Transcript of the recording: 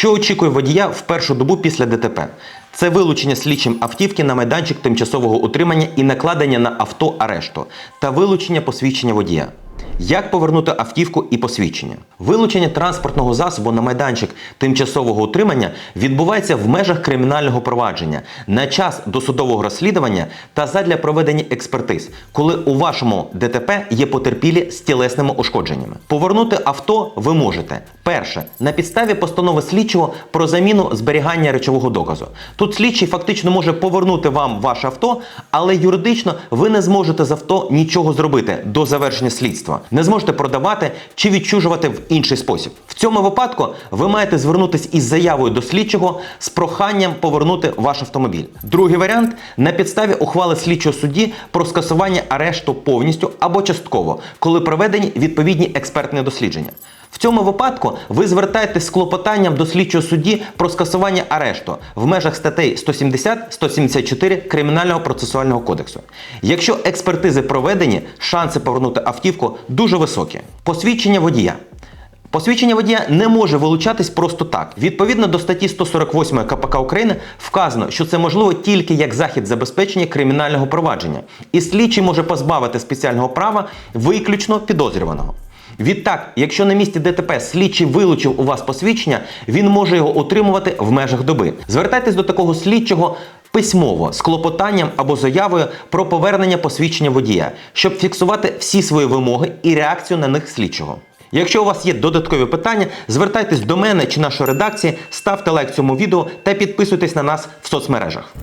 Що очікує водія в першу добу після ДТП? Це вилучення слідчим автівки на майданчик тимчасового утримання і накладення на авто арешту та вилучення посвідчення водія. Як повернути автівку і посвідчення? Вилучення транспортного засобу на майданчик тимчасового утримання відбувається в межах кримінального провадження на час досудового розслідування та задля проведення експертиз, коли у вашому ДТП є потерпілі з тілесними ушкодженнями. Повернути авто ви можете. Перше на підставі постанови слідчого про заміну зберігання речового доказу. Тут слідчий фактично може повернути вам ваше авто, але юридично ви не зможете з авто нічого зробити до завершення слідства. Не зможете продавати чи відчужувати в інший спосіб. В цьому випадку ви маєте звернутися із заявою до слідчого з проханням повернути ваш автомобіль. Другий варіант на підставі ухвали слідчого судді про скасування арешту повністю або частково, коли проведені відповідні експертні дослідження. В цьому випадку ви звертаєтесь з клопотанням до слідчого судді про скасування арешту в межах статей 170-174 Кримінального процесуального кодексу. Якщо експертизи проведені, шанси повернути автівку дуже високі. Посвідчення водія. Посвідчення водія не може вилучатись просто так. Відповідно до статті 148 КПК України вказано, що це можливо тільки як захід забезпечення кримінального провадження, і слідчий може позбавити спеціального права виключно підозрюваного. Відтак, якщо на місці ДТП слідчий вилучив у вас посвідчення, він може його утримувати в межах доби. Звертайтесь до такого слідчого письмово з клопотанням або заявою про повернення посвідчення водія, щоб фіксувати всі свої вимоги і реакцію на них слідчого. Якщо у вас є додаткові питання, звертайтесь до мене чи нашої редакції, ставте лайк цьому відео та підписуйтесь на нас в соцмережах.